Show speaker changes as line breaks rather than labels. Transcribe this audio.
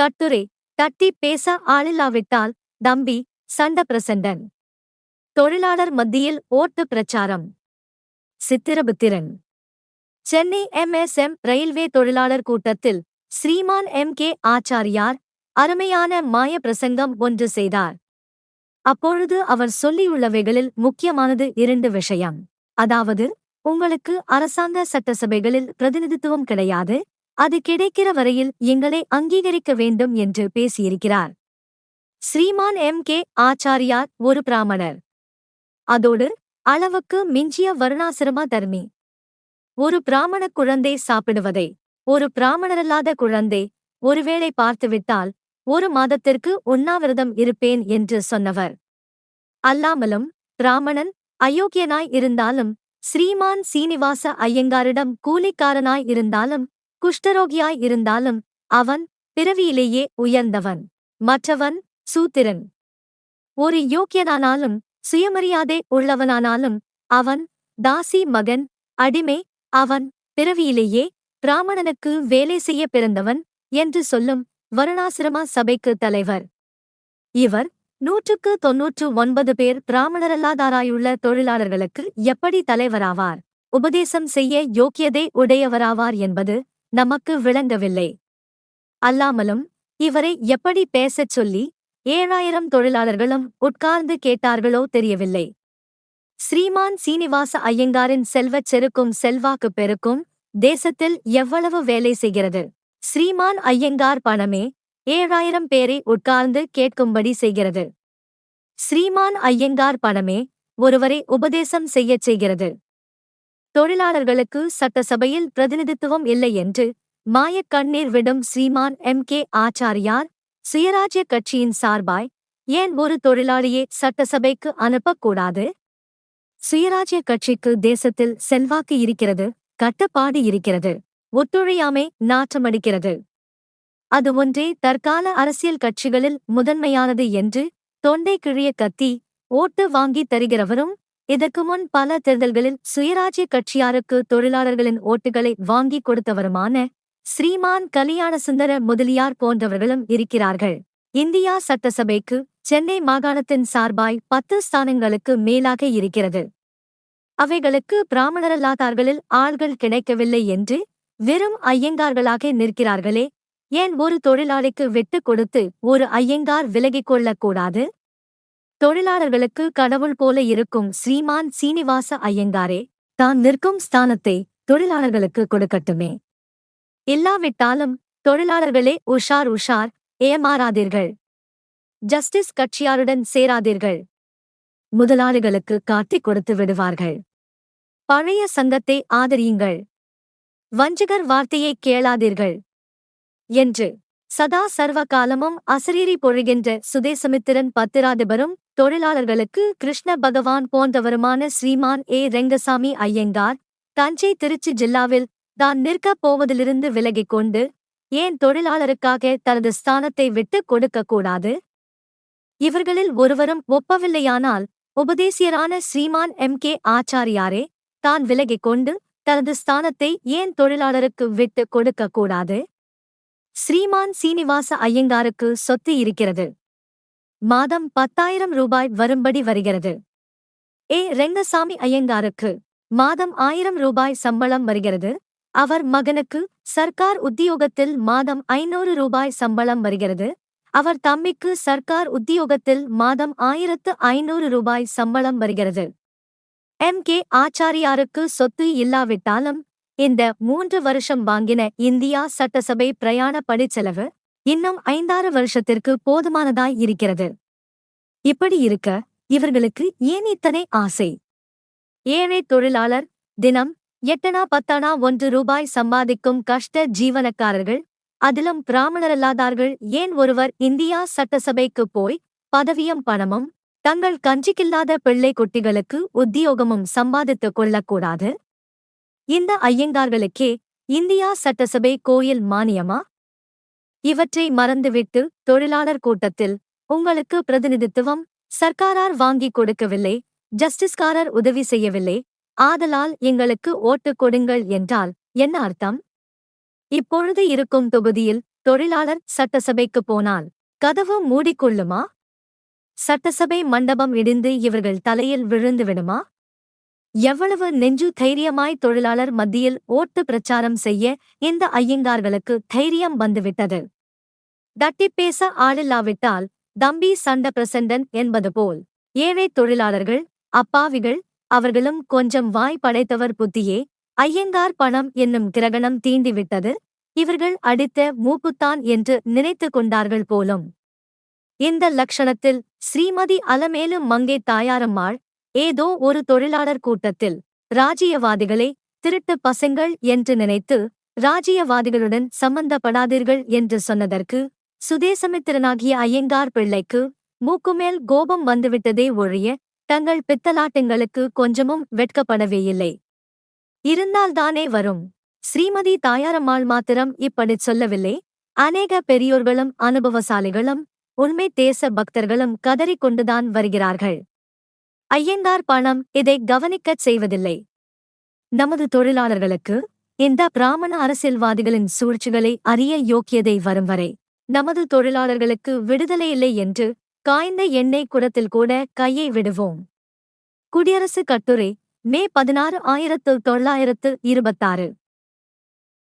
கட்டுரை தட்டி பேச ஆளில்லாவிட்டால் தம்பி சண்ட பிரசண்டன். தொழிலாளர் மத்தியில் ஓட்டு பிரச்சாரம். சித்திரபுத்திரன். சென்னை எம்எஸ்எம் ரயில்வே தொழிலாளர் கூட்டத்தில் ஸ்ரீமான் எம். கே. ஆச்சாரியார் அருமையான மாய பிரசங்கம் ஒன்று செய்தார். அப்பொழுது அவர் சொல்லியுள்ளவைகளில் முக்கியமானது இரண்டு விஷயம். அதாவது உங்களுக்கு அரசாங்க சட்டசபைகளில் பிரதிநிதித்துவம் கிடையாது அது கிடைக்கிற வரையில் எங்களை அங்கீகரிக்க வேண்டும் என்று பேசியிருக்கிறார். ஸ்ரீமான் எம். கே. ஆச்சாரியார் ஒரு பிராமணர். அதோடு அளவுக்கு மிஞ்சிய வருணாசிரம தர்மி. ஒரு பிராமண குழந்தை சாப்பிடுவதை ஒரு பிராமணரல்லாத குழந்தை ஒருவேளை பார்த்துவிட்டால் ஒரு மாதத்திற்கு உண்ணாவிரதம் இருப்பேன் என்று சொன்னவர். அல்லாமலும் பிராமணன் அயோக்கியனாய் இருந்தாலும் ஸ்ரீமான் சீனிவாச ஐயங்காரிடம் கூலிக்காரனாய் இருந்தாலும் குஷ்டரோகியாய் இருந்தாலும் அவன் பிறவியிலேயே உயர்ந்தவன். மற்றவன் சூத்திரன். ஒரு யோக்கியனானாலும் சுயமரியாதை உள்ளவனானாலும் அவன் தாசி மகன் அடிமை அவன் பிறவியிலேயே பிராமணனுக்கு வேலை செய்ய பிறந்தவன் என்று சொல்லும் வருணாசிரம சபைக்கு தலைவர். இவர் நூற்றுக்கு தொன்னூற்று ஒன்பது பேர் பிராமணரல்லாதாராயுள்ள தொழிலாளர்களுக்கு எப்படி தலைவராவார்? உபதேசம் செய்ய யோக்கியதை உடையவராவார் என்பது நமக்கு விளங்கவில்லை. அல்லாமலும் இவரை எப்படி பேசச் சொல்லி ஏழாயிரம் தொழிலாளர்களும் உட்கார்ந்து கேட்டார்களோ தெரியவில்லை. ஸ்ரீமான் சீனிவாச ஐயங்காரின் செல்வச் செருக்கும் செல்வாக்கு பெருக்கும் தேசத்தில் எவ்வளவு வேலை செய்கிறது. ஸ்ரீமான் ஐயங்கார் பணமே ஏழாயிரம் பேரை உட்கார்ந்து கேட்கும்படி செய்கிறது. ஸ்ரீமான் ஐயங்கார் பணமே ஒருவரை உபதேசம் செய்யச் செய்கிறது. தொழிலாளர்களுக்கு சட்டசபையில் பிரதிநிதித்துவம் இல்லை என்று மாயக் கண்ணீர் விடும் ஸ்ரீமான் எம் கே ஆச்சாரியார் சுயராஜ்ய கட்சியின் சார்பாய் ஏன் ஒரு தொழிலாளியை சட்டசபைக்கு அனுப்பக்கூடாது? சுயராஜ்ய கட்சிக்கு தேசத்தில் செல்வாக்கு இருக்கிறது கட்டுப்பாடு இருக்கிறது ஒத்துழையாமை நாற்றமடிக்கிறது. அது ஒன்றே தற்கால அரசியல் கட்சிகளில் முதன்மையானது என்று தொண்டை கிழிய கத்தி ஓட்டு வாங்கி தருகிறவரும் இதற்கு முன் பல தேர்தல்களில் சுயராஜ்ய கட்சியாருக்கு தொழிலாளர்களின் ஓட்டுகளை வாங்கி கொடுத்தவருமான ஸ்ரீமான் கலியாணசுந்தர முதலியார் போன்றவர்களும் இருக்கிறார்கள். இந்தியா சட்டசபைக்கு சென்னை மாகாணத்தின் சார்பாய் பத்து ஸ்தானங்களுக்கு மேலாக இருக்கிறது. அவைகளுக்கு பிராமணரல்லாதார்களில் ஆள்கள் கிடைக்கவில்லை என்று வெறும் ஐயங்கார்களாக நிற்கிறார்களே. ஏன் ஒரு தொழிலாளிக்கு விட்டுக் கொடுத்து ஒரு ஐயங்கார் விலகிக் கொள்ளக்கூடாது? தொழிலாளர்களுக்கு கடவுள் போல இருக்கும் ஸ்ரீமான் சீனிவாச ஐயங்காரே தான் நிற்கும் ஸ்தானத்தை தொழிலாளர்களுக்கு கொடுக்கட்டுமே. இல்லாவிட்டாலும் தொழிலாளர்களே உஷார் உஷார் ஏமாறாதீர்கள். ஜஸ்டிஸ் கட்சியாருடன் சேராதீர்கள். முதலாளிகளுக்கு காட்டிக் கொடுத்து விடுவார்கள். பழைய சங்கத்தை ஆதரியுங்கள். வஞ்சகர் வார்த்தையை கேளாதீர்கள். என்று சதா சர்வ காலமும் அசரீரி பொழிகின்ற சுதேசமித்திரன் பத்திராதிபரும் தொழிலாளர்களுக்கு கிருஷ்ண பகவான் போன்றவருமான ஸ்ரீமான் ஏ ரெங்கசாமி ஐயங்கார் தஞ்சை திருச்சி ஜில்லாவில் தான் நிற்கப் போவதிலிருந்து விலகிக் கொண்டு ஏன் தொழிலாளருக்காக தனது ஸ்தானத்தை விட்டுக் கொடுக்கக்கூடாது இவர்களில் ஒருவரும் ஒப்பவில்லையானால் உபதேசியரான ஸ்ரீமான் எம் கே ஆச்சாரியாரே தான் விலகிக் கொண்டு தனது ஸ்தானத்தை ஏன் தொழிலாளருக்கு விட்டு கொடுக்கக்கூடாது ஸ்ரீமான் சீனிவாச ஐயங்காருக்கு சொத்து இருக்கிறது. மாதம் பத்தாயிரம் ரூபாய் வரும்படி வருகிறது. ஏ ரெங்கசாமி ஐயங்காருக்கு மாதம் ஆயிரம் ரூபாய் சம்பளம் வருகிறது. அவர் மகனுக்கு சர்க்கார் உத்தியோகத்தில் மாதம் ஐநூறு ரூபாய் சம்பளம் வருகிறது. அவர் தம்பிக்கு சர்க்கார் உத்தியோகத்தில் மாதம் ஆயிரத்து ஐநூறு ரூபாய் சம்பளம் வருகிறது. எம் கே ஆச்சாரியாருக்கு சொத்து இல்லாவிட்டாலும் இந்த மூன்று வருஷம் வாங்கின இந்தியா சட்டசபை பிரயாண பணிச்செலவு இன்னும் ஐந்தாறு வருஷத்திற்கு போதுமானதாய் இருக்கிறது. இப்படி இருக்க இவர்களுக்கு ஏன் இத்தனை ஆசை? ஏழை தொழிலாளர் தினம் எட்டனா பத்தனா ஒன்று ரூபாய் சம்பாதிக்கும் கஷ்ட ஜீவனக்காரர்கள் அதிலும் பிராமணரல்லாதார்கள் ஏன் ஒருவர் இந்தியா சட்டசபைக்கு போய் பதவியும் பணமும் தங்கள் கஞ்சிக்கில்லாத பிள்ளை குட்டிகளுக்கு உத்தியோகமும் சம்பாதித்துக் கொள்ளக்கூடாது? இந்த ஐயங்கார்களுக்கே இந்தியா சட்டசபை கோயில் மானியமா? இவற்றை மறந்துவிட்டு தொழிலாளர் கூட்டத்தில் உங்களுக்கு பிரதிநிதித்துவம் சர்க்காரார் வாங்கிக் கொடுக்கவில்லை ஜஸ்டிஸ்காரர் உதவி செய்யவில்லை ஆதலால் எங்களுக்கு ஓட்டு கொடுங்கள் என்றால் என்ன அர்த்தம்? இப்பொழுது இருக்கும் தொகுதியில் தொழிலாளர் சட்டசபைக்கு போனால் கதவு மூடிக்கொள்ளுமா? சட்டசபை மண்டபம் இடிந்து இவர்கள் தலையில் விழுந்துவிடுமா எவ்வளவு நெஞ்சு தைரியமாய் தொழிலாளர் மத்தியில் ஓட்டு பிரச்சாரம் செய்ய இந்த ஐயங்கார்களுக்கு தைரியம் வந்துவிட்டது? தட்டி பேச ஆளில்லாவிட்டால் தம்பி சண்ட பிரசண்டன் என்பது போல். ஏழை தொழிலாளர்கள் அப்பாவிகள் அவர்களும் கொஞ்சம் வாய் படைத்தவர் புத்தியே ஐயங்கார் பணம் என்னும் கிரகணம் தீண்டிவிட்டது இவர்கள் அடித்த மூக்குத்தான் என்று நினைத்து கொண்டார்கள் போலும். இந்த லக்ஷணத்தில் ஸ்ரீமதி அலமேலு மங்கை தாயாரம்மாள் ஏதோ ஒரு தொழிலாளர் கூட்டத்தில் ராஜ்யவாதிகளை திருட்டு பசங்கள் என்று நினைத்து ராஜ்யவாதிகளுடன் சம்பந்தப்படாதீர்கள் என்று சொன்னதற்கு சுதேசமித்திரனாகிய ஐயங்கார் பிள்ளைக்கு மூக்குமேல் கோபம் வந்துவிட்டதே ஒழிய தங்கள் பித்தலாட்டங்களுக்கு கொஞ்சமும் வெட்கப்படவேயில்லை இருந்தால்தானே வரும். ஸ்ரீமதி தாயாரம்மாள் மாத்திரம் இப்படிச் சொல்லவில்லை. அநேக பெரியோர்களும் அனுபவசாலிகளும் உண்மை தேச பக்தர்களும் கதறிக் கொண்டுதான் வருகிறார்கள். ஐயங்கார் பணம் இதை கவனிக்கச் செய்வதில்லை. நமது தொழிலாளர்களுக்கு இந்த பிராமண அரசியல்வாதிகளின் சூழ்ச்சிகளை அறிய யோக்கியதை வரும் வரை நமது தொழிலாளர்களுக்கு விடுதலை இல்லை என்று காய்ந்த எண்ணெய் குடத்தில் கூட கையை விடுவோம். குடியரசு கட்டுரை மே பதினாறு ஆயிரத்து தொள்ளாயிரத்து இருபத்தாறு.